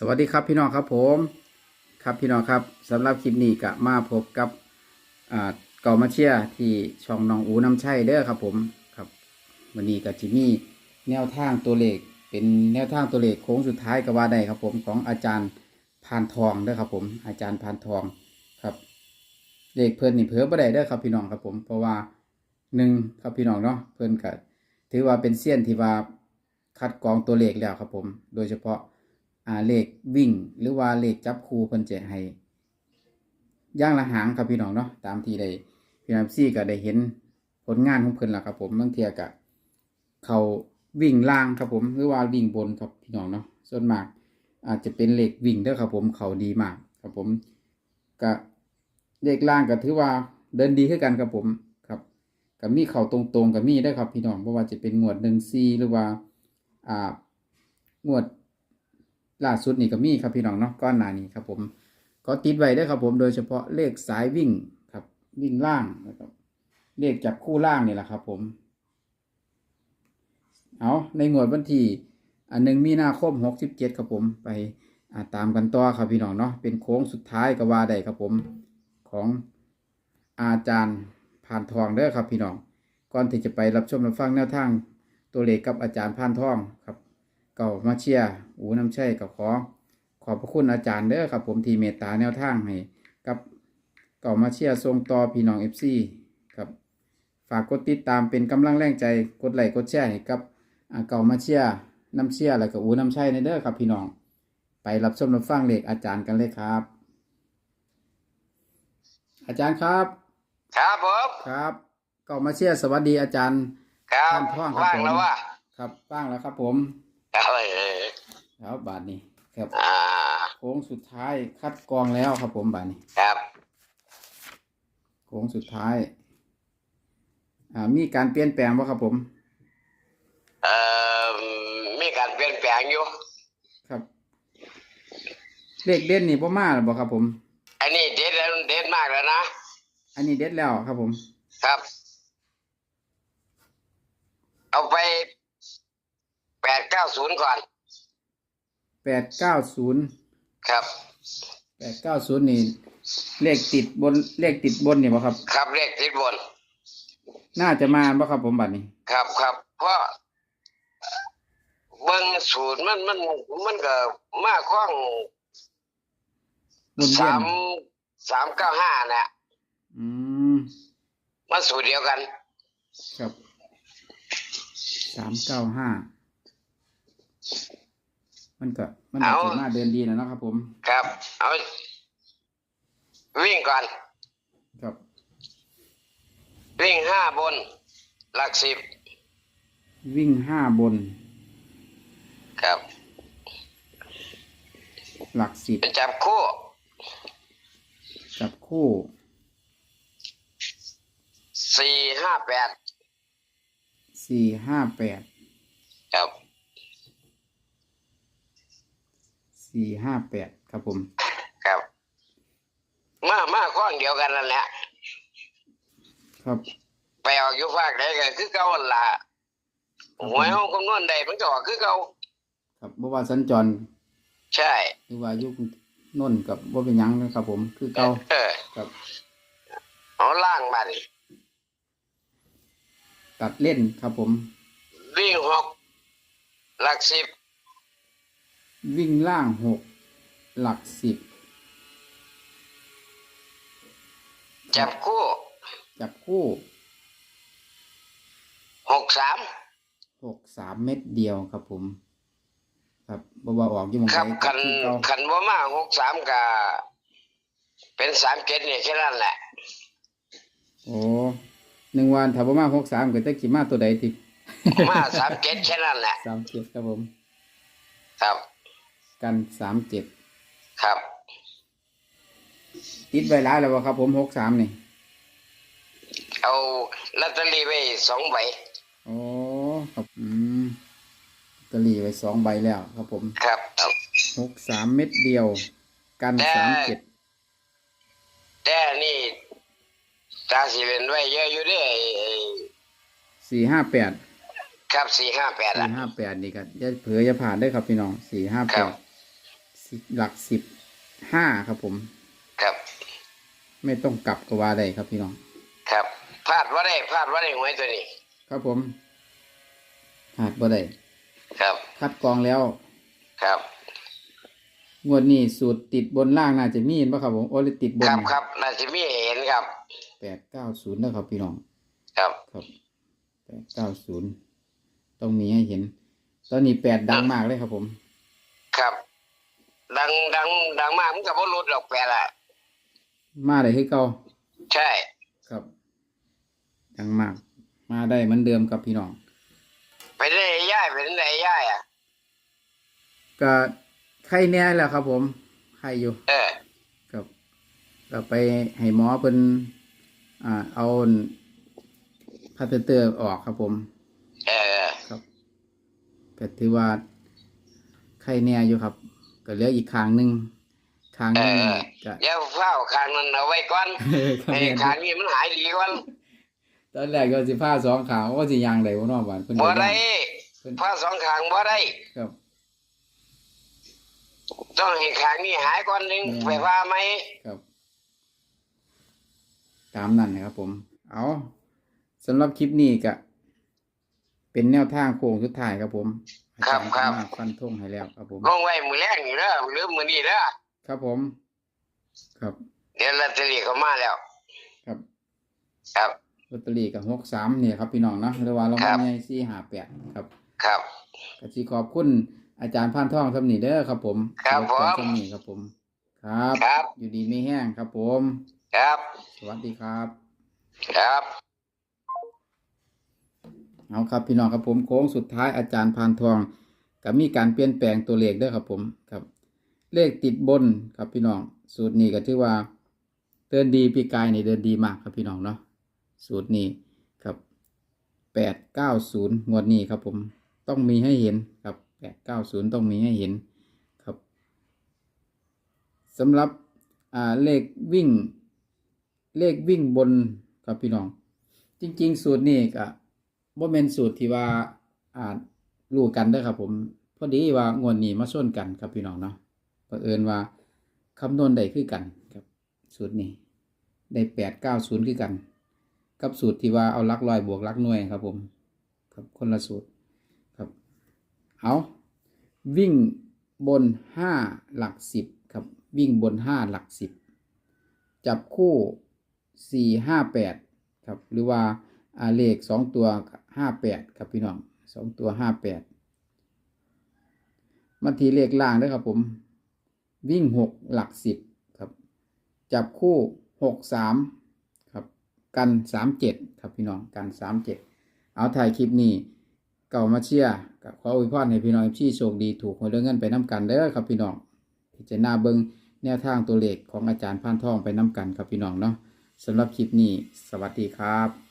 สวัสดีครับพี่น้องครับผม ครับพี่น้องครับสำหรับคลิปนี้ก็มาพบกับเก่ามาเชียที่ช่องน้องอูน้ำชัยเด้อครับผมครับวันนี้ก็จิมี่แนวทางตัวเลขเป็นแนวทางตัวเลขโค้งสุดท้ายก็ว่าได้ครับผมของอาจารย์พานทองเด้อครับผม อาจารย์พานทองครับ เลขเพิ่นนี่เพิ่บ่ได้เด้อครับพี่น้องครับผม เพราะว่าหนึ่งครับพี่น้องเนาะเพิ่อนก็ถือว่าเป็นเซียนที่ว่าคัดกรองตัวเลขแล้วครับผม โดยเฉพาะ อ่าเลขวิ่ง หรือว่าเลขจับคูเพิ่นจะให้ย่างละหางครับพี่น้องเนาะตามที่ได้พี่น้องซี่ก็ได้เห็นผลงานของเพิ่นล้วครับผมบางเทียก็เขาวิ่งล่างครับผมหรือว่าวิ่งบนครับพี่น้องเนาะส่วนมาก อาจจะเป็นเลขวิ่งเด้อครับผมเขาดีมากครับผมก็เลขล่างก็ถือว่าเดินดีขึ้นกันครับผมครับกับมีเข่าตรงๆกับมีได้ครับพี่น้องเพราะว่าจะเป็นงวดหนึ่งซีหรือว่าอ่างวด ล่าสุดนี่ก็มีครับพี่น้องเนาะก้อนหนานี้ครับผมก็ติดไว้ได้ครับผมโดยเฉพาะเลขสายวิ่งครับ วิ่งล่างนะครับเลขจับคู่ล่างนี่แหละครับผม เอาในงวดวันที่อันหนึ่งมีนาคมหกสิบเจ็ดครับผมไปาตามกันต่อครับพี่น้องเนาะเป็นโค้งสุดท้ายก็ว่าได้ครับผมของอาจารย์ผ่านทองเด้อครับพี่น้องก่อนที่จะไปรับชมรับฟังแนวทางตัวเลขกับอาจารย์ผ่านทองครับก่ามาเชียร์ อูน้ำใช่กับขอ ขอบพระคุณอาจารย์เด้อครับ ผมที่เมตตาแนวทางให้กับเก่ามาเชียร์ทรงต่อพี่น้องเอฟซีครับฝากกดติดตามเป็นกำลังแรงใจกดไลค์กดแชร์ให้กับอ่าเก่ามาเชียร์น้ำเชียร์แล้วก็อูน้ำใช่ในเด้อครับ พี่น้องไปรับชมรับฟังเลขอาจารย์กันเลยครับ อาจารย์ครับ ครับผมครับเก่ามาเชียร์สวัสดีอาจารย์ครับท่านท่องครับว่างผมแล้ววะครับบ้างแล้วครับผมเอาเออ ครับบาทนี้ครับอ่าโค้งสุดท้ายคัดกรองแล้วครับผมบาทนี้ครับโค้งสุดท้าย อ่า มีการเปลี่ยนแปลงบ่ครับผม เอ่อมีการเปลี่ยนแปลงอยู่ ครับ เลขเด่นนี่บ่มาหรือบ่ครับผม อันนี้เด็ดแล้วเด็ดมากแล้วนะ อันนี้เด็ดแล้วครับผม ครับ เอาไปแปดเก้าศูนย์ก่อน แปดเก้าศูนย์ครับ แปดเก้าศูนย์นี่ เลขติดบนเลขติดบนนี่บ่ครับ ครับเลขติดบน น่าจะมาบ่ครับผมบัดนี้ ครับครับ เพราะเบิ้งสูตรมันมันมันก็มาคล้องบนเวียสานมสามเก้าห้านะอืมมันสูตรเดียวกัน ครับสามเก้าห้า มันก็มันก็เอาจะมาเดินดีนะเนาะครับ ผมครับ เอาวิ่งก่อน ครับวิ่งห้าบน หลักสิบวิ่งห้าบนครับ หลักสิบจับคู่ จับคู่สี่ห้าแปดสี่ห้าแปดครับ สี่ห้าแปดครับผม ครับ มามาข้องเดียวกันนั่นแหละครับไปออกอยู่ภาคใดก็คือเก่าหั่นละหวยห้องคำนวณใดมันก็ออกคือเก่าครับบ่ว่าสัญจรใช่ หรือว่าอยุคนนนท์กับบ่เป็นหยังนะครับผมคือเก่าเออครับเอาล่างมาดิตัดเล่นครับผมวิ่งหกหลักสิบ วิ่งล่างหกหลักสิบจับคู่จับคู่หกสามหกสามเม็ดเดียวครับผม ครับบ่ว่าออกอยี่หมองครับไหนคันคือเก่าคันว่ามาหกสามก็เป็นสามเกตนี่แค่นั้นแหละ โอ้หนึ่งวันถ้าบ่มาหกสามก็จะกี่มาตัวใดติมาสามเกตแค่นั้นแหละสามเจ็ดครับผม ครับ กันสามเจ็ดครับ ติดไว้หลายแล้วบ่ครับผมหกสามนี่เอาลอตเตอรี่ไว้สองใบโอ้ครับอืมลอตเตอรี่ไว้สองใบแล้วครับผมครับครับหกสามเม็ดเดียว กันแต่สามเจ็ดแต่นี่ตาสิเล่นไว้เยอะอยู่เด้ไอ้ไอ้สี่ห้าแปดครับสี่ห้าแปดสี่ละ ห้าแปดนี่ก็อย่าเผื่ออย่าผ่านได้อครับพี่น้องสี่ห้าคแปรัดบ สิบหลักสิบห้าครับผม ครับ ไม่ต้องกลับก็ว่าได้ครับพี่น้อง ครับพลาดว่าได้พลาดว่าได้หวยตัวนี้ ครับผมหาดบ่ได้ครับ คัดกรองแล้ว ครับงวดนี้สูตรติดบนล่างน่าจะมีเห็นป่ะครับผมโอ้หรือติดบนครับครับน่าจะมีให้เห็นครับแปดเก้าศูนย์นะครับพี่น้อง ครับครับแปดเก้าศูนย์ต้องมีให้เห็น ตอนนี้แปดดังมากเลยครับผมครับ ดังดัง ดังมากมันกับว่รุดดอกแปรละมาได้คือเก่าใช่ ครับ ดังมาก มาได้เหมือนเดิมครับพี่น้องไปได้ย่ายไปได้ย่ายอะก็ไข้แน่แหล้วครับ ผมไข้อยู่ เออครับก็ไปให้หมอเพิ่นอ่า เอาพลาสเตอร์ออกครับผม เออ ครับก็ถือว่าไข้แน่อยู่ครับ ก็เหลืออีกครั้งหนึ่งครั้งหนึงนี่ก็อย่าเฝ้าคางนั้นเอาไว้ก่อนครับไอ้คางนี้มันหายดีก่อนตอนแรกก็สิผ้าสองขาวว่าสิยางได้บ่เนาะบาดเพิ่นบ่ก็ได้เพิ่นผ้าสองขางบ่ได้ครับต้องให้ขางนี้หายก่อนหนึงอืมไปว่าไหมครับ ตามนั้นนะครับผม เอาสำหรับคลิปนี้ก็เป็นแนวทางโค้งสุดท้ายครับผม อาจารย์ก็มาฟันธงให้แล้วครับผมลงไว้มือแรกนี่เด้อหรือมือนี้เด้อครับผม ครับ เดี๋ยวลอตเตอรี่เขามาแล้ว ครับ ครับลอตเตอรี่กับหกสามเนี่ยครับพี่น้องเนาะหรือว่าเราครัไม่บใช่สี่ห้าแปดครับ ครับกสิขอบคุณอาจารย์พานท่องสำนีเด้อครับ ผมครับผมสำนีครับผม ครับครับอยู่ดีไม่แห้งครับผม ครับ สวัสดีครับ ครับ เอาครับพี่น้องครับผมโค้งสุดท้ายอาจารย์พานทองก็มีการเปลี่ยนแปลงตัวเลขด้วยครับผมครับ เลขติดบนครับพี่น้อง สูตรนี้ก็ถือว่าเดินดีพี่กายนี่เดินดีมากครับพี่น้องเนาะสูตรนี้ครับแปดเก้าศูนย์งวดนี้ครับผมต้องมีให้เห็นครับแปดเก้าศูนย์ต้องมีให้เห็นครับสำหรับเลขวิ่ง เลขวิ่งบนครับพี่น้อง จริง ๆ สูตรนี้ก็ บ่แม่นสูตรที่ว่าอ่ารู้กันเด้อครับผม พอดีว่างวดนี้มาส้นกันครับพี่น้องเนาะเผอิญว่าคำนวณได้คือกันครับ สูตรนี้ได้แปดเก้าศูนย์คือกัน กับสูตรที่ว่าเอาหลักร้อยบวกลักหน่วยครับผม ครับคนละสูตรครับเอาวิ่งบนห้าหลักสิบครับวิ่งบนห้าหลักสิบจับคู่สี่ห้าแปดครับหรือว่า อาเลขสองตัวห้าแปดครับพี่น้องสองตัวห้าแปดมาทีเลขล่างด้วยครับผม วิ่งหกหลักสิบครับ จับคู่หกสามครับ กันสามเจ็ดครับพี่น้องกันสามเจ็ดเอาถ่ายคลิปนี้เก่ามาเชียร์กับขออวยพรให้พี่น้องที่โชคดีถูกหวยเรื่องเงินไปน้กันเด้อครับพี่น้องพิจารณาเบิงแนวทางตัวเลขของอาจารย์พานทองไปน้กันครับพี่น้องเนาะสำหรับคลิปนี้ สวัสดีครับ